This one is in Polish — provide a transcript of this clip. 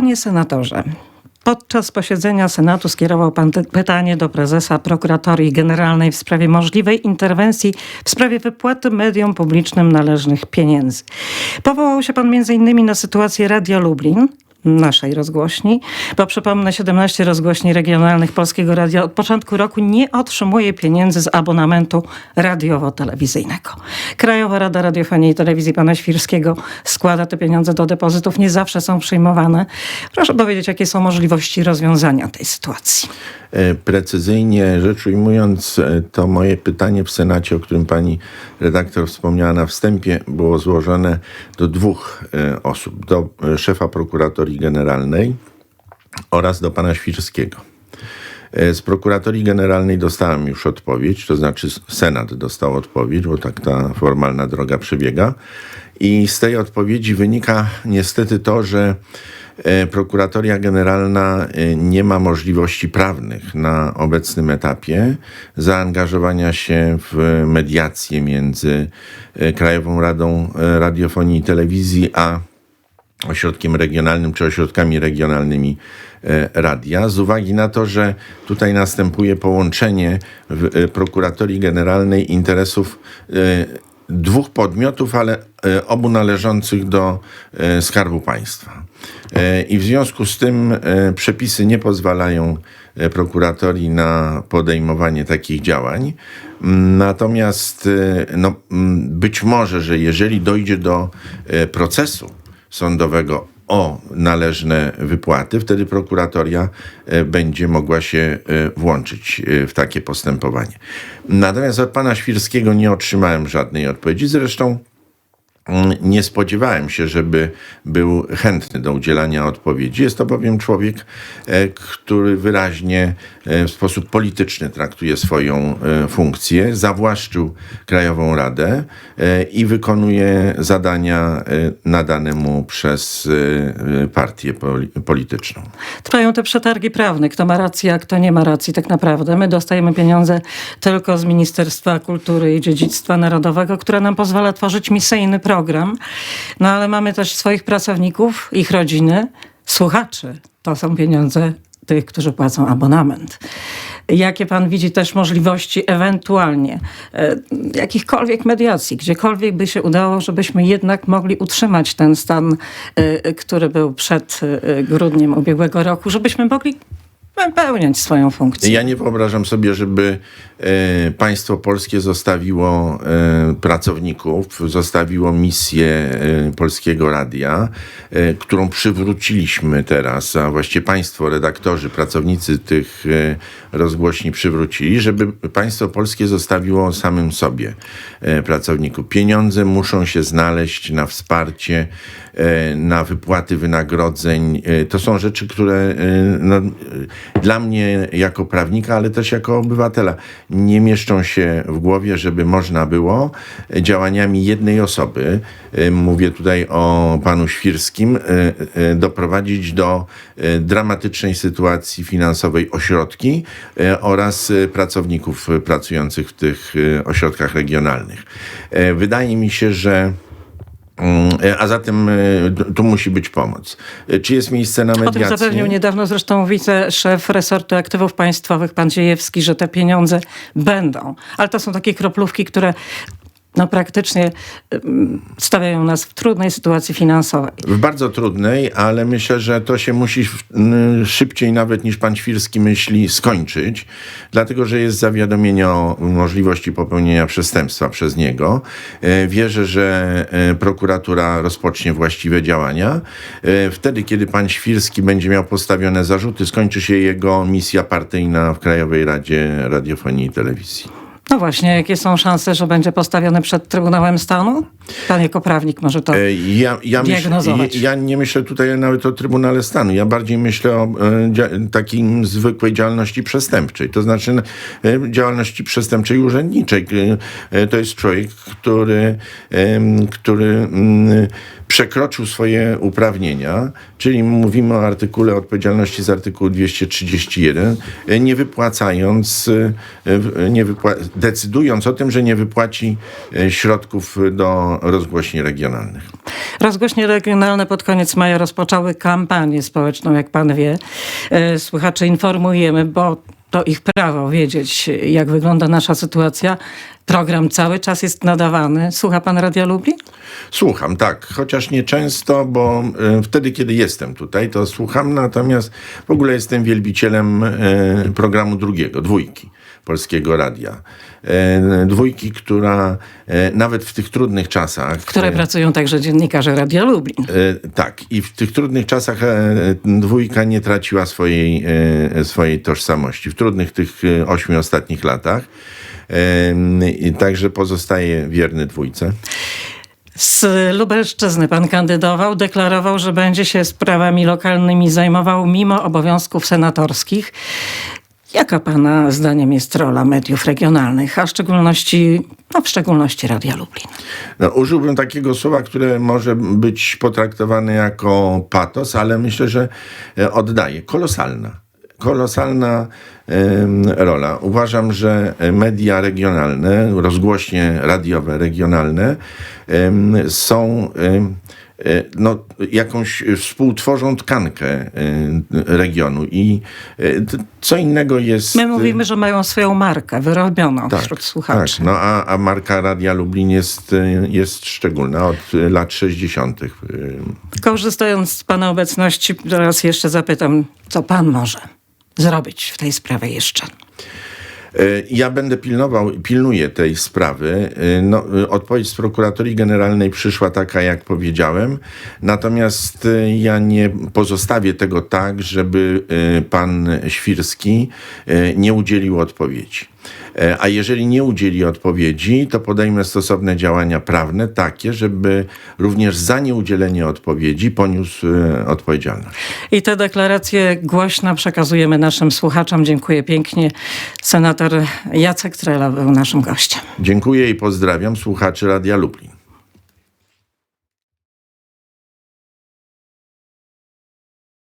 Panie senatorze, podczas posiedzenia Senatu skierował pan pytanie do prezesa Prokuratorii Generalnej w sprawie możliwej interwencji w sprawie wypłaty mediom publicznym należnych pieniędzy. Powołał się pan m.in. na sytuację Radia Lublin, naszej rozgłośni, bo przypomnę, 17 rozgłośni regionalnych Polskiego Radia od początku roku nie otrzymuje pieniędzy z abonamentu radiowo-telewizyjnego. Krajowa Rada Radiofonii i Telewizji pana Świrskiego składa te pieniądze do depozytów, nie zawsze są przyjmowane. Proszę powiedzieć, jakie są możliwości rozwiązania tej sytuacji. E, Precyzyjnie rzecz ujmując, e, to moje pytanie w Senacie, o którym pani redaktor wspomniała na wstępie, było złożone do dwóch e, osób: do szefa prokuratorii generalnej oraz do pana Świrskiego. E, Z prokuratorii generalnej dostałem już odpowiedź, to znaczy Senat dostał odpowiedź, bo tak ta formalna droga przebiega. I z tej odpowiedzi wynika niestety to, że e, prokuratoria generalna e, nie ma możliwości prawnych na obecnym etapie zaangażowania się w mediację między Krajową Radą Radiofonii i Telewizji a ośrodkiem regionalnym czy ośrodkami regionalnymi e, radia, z uwagi na to, że tutaj następuje połączenie w e, prokuratorii generalnej interesów e, dwóch podmiotów, ale obu należących do Skarbu Państwa. I w związku z tym przepisy nie pozwalają prokuratorii na podejmowanie takich działań. Mm, Natomiast no, mm, być może, że jeżeli dojdzie do procesu, sądowego o należne wypłaty, wtedy prokuratoria e, będzie mogła się e, włączyć e, w takie postępowanie. Natomiast od pana Świrskiego nie otrzymałem żadnej odpowiedzi. Zresztą nie spodziewałem się, żeby był chętny do udzielania odpowiedzi. Jest to bowiem człowiek, e, który wyraźnie e, w sposób polityczny traktuje swoją e, funkcję, zawłaszczył Krajową Radę i wykonuje zadania nadane mu przez partię poli- polityczną. Trwają te przetargi prawne, kto ma rację, a kto nie ma racji tak naprawdę. My dostajemy pieniądze tylko z Ministerstwa Kultury i Dziedzictwa Narodowego, które nam pozwala tworzyć misyjny program. No ale mamy też swoich pracowników, ich rodziny, słuchaczy. To są pieniądze tych, którzy płacą abonament. Jakie pan widzi też możliwości ewentualnie e, jakichkolwiek mediacji, gdziekolwiek by się udało, żebyśmy jednak mogli utrzymać ten stan, e, który był przed e, grudniem ubiegłego roku, żebyśmy mogli pełniać swoją funkcję. Ja nie wyobrażam sobie, żeby e, państwo polskie zostawiło e, pracowników, zostawiło misję e, Polskiego Radia, e, którą przywróciliśmy teraz, a właściwie państwo, redaktorzy, pracownicy tych e, rozgłośni przywrócili, żeby państwo polskie zostawiło samym sobie e, pracowników. Pieniądze muszą się znaleźć na wsparcie, na wypłaty wynagrodzeń. E, To są rzeczy, które e, no, e, dla mnie jako prawnika, ale też jako obywatela nie mieszczą się w głowie, żeby można było działaniami jednej osoby, e, mówię tutaj o panu Świrskim, e, e, doprowadzić do e, dramatycznej sytuacji finansowej ośrodki e, oraz e, pracowników e, pracujących w tych e, ośrodkach regionalnych. E, Wydaje mi się, że A zatem e, tu- musi być pomoc. E, Czy jest miejsce na O tym mediację? zapewnił niedawno zresztą wiceszef resortu aktywów państwowych, pan Dziejewski, że te pieniądze będą. Ale to są takie kroplówki, które no, praktycznie ym, stawiają nas w trudnej sytuacji finansowej. W bardzo trudnej, ale myślę, że to się musi n- szybciej nawet niż pan Świrski myśli skończyć, dlatego że jest zawiadomienie o możliwości popełnienia przestępstwa przez niego. E, Wierzę, że prokuratura rozpocznie właściwe działania. Wtedy, kiedy pan Świrski będzie miał postawione zarzuty, skończy się jego misja partyjna w Krajowej Radzie Radiofonii i Telewizji. No właśnie, jakie są szanse, że będzie postawiony przed Trybunałem Stanu? Pan jako prawnik może to... E, Ja, ja, myśl, Diagnozować. ja nie myślę tutaj nawet o Trybunale Stanu. Ja bardziej myślę o e, takim zwykłej działalności przestępczej. To znaczy e, działalności przestępczej urzędniczej. E, e, To jest człowiek, który, em, który mm, przekroczył swoje uprawnienia, czyli mówimy o artykule odpowiedzialności z artykułu 231, e, nie wypłacając, e, w- nie wypła- decydując o tym, że nie wypłaci e, środków do rozgłośni regionalnych. Rozgłośnie regionalne pod koniec maja rozpoczęły kampanię społeczną, jak pan wie. E, Słuchaczy informujemy, bo to ich prawo wiedzieć, jak wygląda nasza sytuacja. Program cały czas jest nadawany. Słucha pan Radia Lublin? Słucham, tak, chociaż nie często, bo e, wtedy, kiedy jestem tutaj, to słucham, natomiast w ogóle jestem wielbicielem e, programu drugiego, dwójki Polskiego Radia. E, dwójki, która e, nawet w tych trudnych czasach... W której pracują także dziennikarze Radia Lublin. E, Tak, i w tych trudnych czasach e, dwójka nie traciła swojej, e, swojej tożsamości. W trudnych tych e, ośmiu ostatnich latach. I także pozostaje wierny dwójce. Z Lubelszczyzny pan kandydował, deklarował, że będzie się sprawami lokalnymi zajmował mimo obowiązków senatorskich. Jaka pana zdaniem jest rola mediów regionalnych, a w szczególności, no w szczególności Radia Lublin? No, użyłbym takiego słowa, które może być potraktowane jako patos, ale myślę, że e, oddaje. Kolosalna. Kolosalna rola. Uważam, że media regionalne, rozgłośnie radiowe regionalne są e, no, jakąś współtworzą tkankę e, regionu i e, co innego jest... My mówimy, że mają swoją markę wyrobioną wśród słuchaczy. Tak, no a, a marka Radia Lublin jest, jest szczególna od lat 60. y, Korzystając z pana obecności, teraz jeszcze zapytam, co pan może zrobić w tej sprawie jeszcze? Y, Ja będę pilnował, pilnuję tej sprawy. Y, No, y, odpowiedź z prokuratorii generalnej przyszła taka, jak powiedziałem. Natomiast ja nie pozostawię tego tak, żeby pan Świrski nie udzielił odpowiedzi. E, A jeżeli nie udzieli odpowiedzi, to podejmę stosowne działania prawne, takie, żeby również za nieudzielenie odpowiedzi poniósł y, odpowiedzialność. I te deklaracje głośno przekazujemy naszym słuchaczom. Dziękuję pięknie. Senator Jacek Trela był naszym gościem. Dziękuję i pozdrawiam słuchaczy Radia Lublin.